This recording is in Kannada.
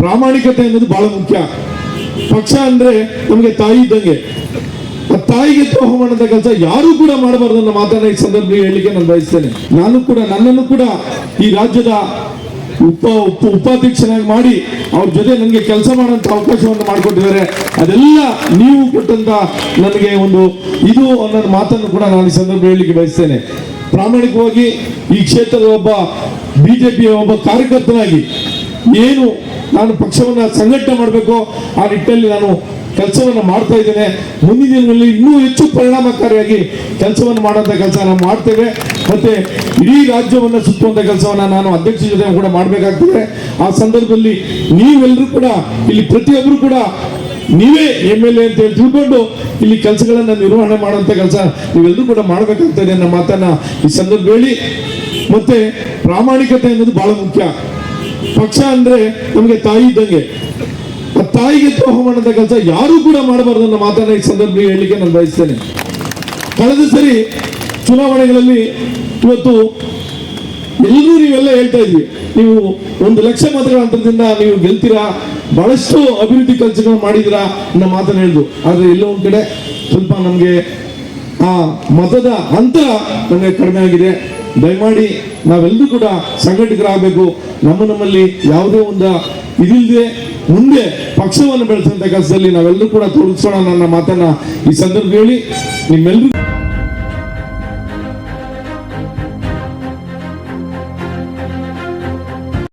ಪ್ರಾಮಾಣಿಕತೆ ಅನ್ನೋದು ಬಹಳ ಮುಖ್ಯ. ಪಕ್ಷ ಅಂದ್ರೆ ನಮಗೆ ತಾಯಿ ಇದ್ದಂಗೆ. ಆ ತಾಯಿಗೆ ದ್ರೋಹ ಮಾಡಿದ ಕೆಲಸ ಯಾರು ಕೂಡ ಮಾಡಬಾರ್ದು ಅನ್ನೋ ಮಾತನ್ನ ಈ ಸಂದರ್ಭದಲ್ಲಿ ಹೇಳಲಿಕ್ಕೆ ನಾನು ಬಯಸ್ತೇನೆ. ನಾನು ಕೂಡ, ನನ್ನನ್ನು ಕೂಡ ಈ ರಾಜ್ಯದ ಉಪ ಉಪ, ಉಪಾಧ್ಯಕ್ಷನಾಗಿ ಮಾಡಿ ಅವ್ರ ಜೊತೆ ನನಗೆ ಕೆಲಸ ಮಾಡುವಂತ ಅವಕಾಶವನ್ನು ಮಾಡಿಕೊಟ್ಟಿದ್ದಾರೆ. ಅದೆಲ್ಲ ನೀವು ಕೊಟ್ಟಂತ ನನಗೆ ಒಂದು ಇದು ಅನ್ನೋ ಮಾತನ್ನು ಕೂಡ ನಾನು ಈ ಸಂದರ್ಭ ಹೇಳಲಿಕ್ಕೆ ಬಯಸ್ತೇನೆ. ಪ್ರಾಮಾಣಿಕವಾಗಿ ಈ ಕ್ಷೇತ್ರದ ಒಬ್ಬ ಬಿಜೆಪಿಯ ಒಬ್ಬ ಕಾರ್ಯಕರ್ತನಾಗಿ ಏನು ನಾನು ಪಕ್ಷವನ್ನ ಸಂಘಟನೆ ಮಾಡಬೇಕು, ಆ ನಿಟ್ಟಿನಲ್ಲಿ ನಾನು ಕೆಲಸವನ್ನು ಮಾಡ್ತಾ ಇದ್ದೇನೆ. ಮುಂದಿನ ದಿನಗಳಲ್ಲಿ ಇನ್ನೂ ಹೆಚ್ಚು ಪರಿಣಾಮಕಾರಿಯಾಗಿ ಕೆಲಸವನ್ನು ಮಾಡುವಂತ ಕೆಲಸ ನಾವು ಮಾಡ್ತೇವೆ. ಮತ್ತೆ ಇಡೀ ರಾಜ್ಯವನ್ನು ಸುತ್ತುವಂತ ಕೆಲಸವನ್ನ ನಾನು ಅಧ್ಯಕ್ಷ ಜೊತೆ ಕೂಡ ಮಾಡಬೇಕಾಗ್ತದೆ. ಆ ಸಂದರ್ಭದಲ್ಲಿ ನೀವೆಲ್ಲರೂ ಕೂಡ, ಇಲ್ಲಿ ಪ್ರತಿಯೊಬ್ಬರು ಕೂಡ ನೀವೇ ಎಂ ಎಲ್ ಎ ಅಂತ ಹೇಳಿ ತಿಳ್ಕೊಂಡು ಇಲ್ಲಿ ಕೆಲಸಗಳನ್ನ ನಿರ್ವಹಣೆ ಮಾಡುವಂಥ ಕೆಲಸ ನೀವೆಲ್ಲರೂ ಕೂಡ ಮಾಡಬೇಕಾಗ್ತದೆ ಅನ್ನೋ ಮಾತನ್ನ ಈ ಸಂದರ್ಭ ಹೇಳಿ. ಮತ್ತೆ ಪ್ರಾಮಾಣಿಕತೆ ಅನ್ನೋದು ಬಹಳ ಮುಖ್ಯ. ಪಕ್ಷ ಅಂದ್ರೆ ನಮಗೆ ತಾಯಿ ಇದ್ದಂಗೆ. ಆ ತಾಯಿಗೆ ದ್ರೋಹ ಕೆಲಸ ಯಾರು ಕೂಡ ಮಾಡಬಾರ್ದು ಅನ್ನೋ ಮಾತನ್ನ ಈ ಸಂದರ್ಭದಲ್ಲಿ ಹೇಳಲಿಕ್ಕೆ ನಾನು ಬಯಸ್ತೇನೆ. ಕಳೆದ ಸರಿ ಚುನಾವಣೆಗಳಲ್ಲಿ ಇವತ್ತು ಎಲ್ಲರೂ ನೀವೆಲ್ಲ ಹೇಳ್ತಾ ಇದ್ವಿ, ನೀವು ಒಂದು ಲಕ್ಷ ಮತಗಳ ಅಂತರದಿಂದ ನೀವು ಗೆಲ್ತೀರಾ, ಬಹಳಷ್ಟು ಅಭಿವೃದ್ಧಿ ಕೆಲಸಗಳು ಮಾಡಿದಿರಾ ಅನ್ನೋ ಮಾತನ್ನ ಹೇಳಿದ್ರು ಆದ್ರೆ ಎಲ್ಲೋ ಒಂದ್ ಕಡೆ ಸ್ವಲ್ಪ ನಮಗೆ ಆ ಮತದ ಅಂತರ ನಮಗೆ ಕಡಿಮೆ ಆಗಿದೆ. ದಯಮಾಡಿ ನಾವೆಲ್ಲರೂ ಕೂಡ ಸಂಘಟಕರಾಗಬೇಕು ನಮ್ಮ ನಮ್ಮಲ್ಲಿ ಯಾವುದೇ ಒಂದು ಇದಿಲ್ಲದೆ ಮುಂದೆ ಪಕ್ಷವನ್ನು ಬೆಳೆಸುವಂತ ಕೆಲಸದಲ್ಲಿ ನಾವೆಲ್ಲರೂ ಕೂಡ ತೊಡಗಿಸೋಣ ನನ್ನ ಮಾತನ್ನ ಈ ಸಂದರ್ಭ ಹೇಳಿ ನಿಮ್ಮೆಲ್ಲರೂ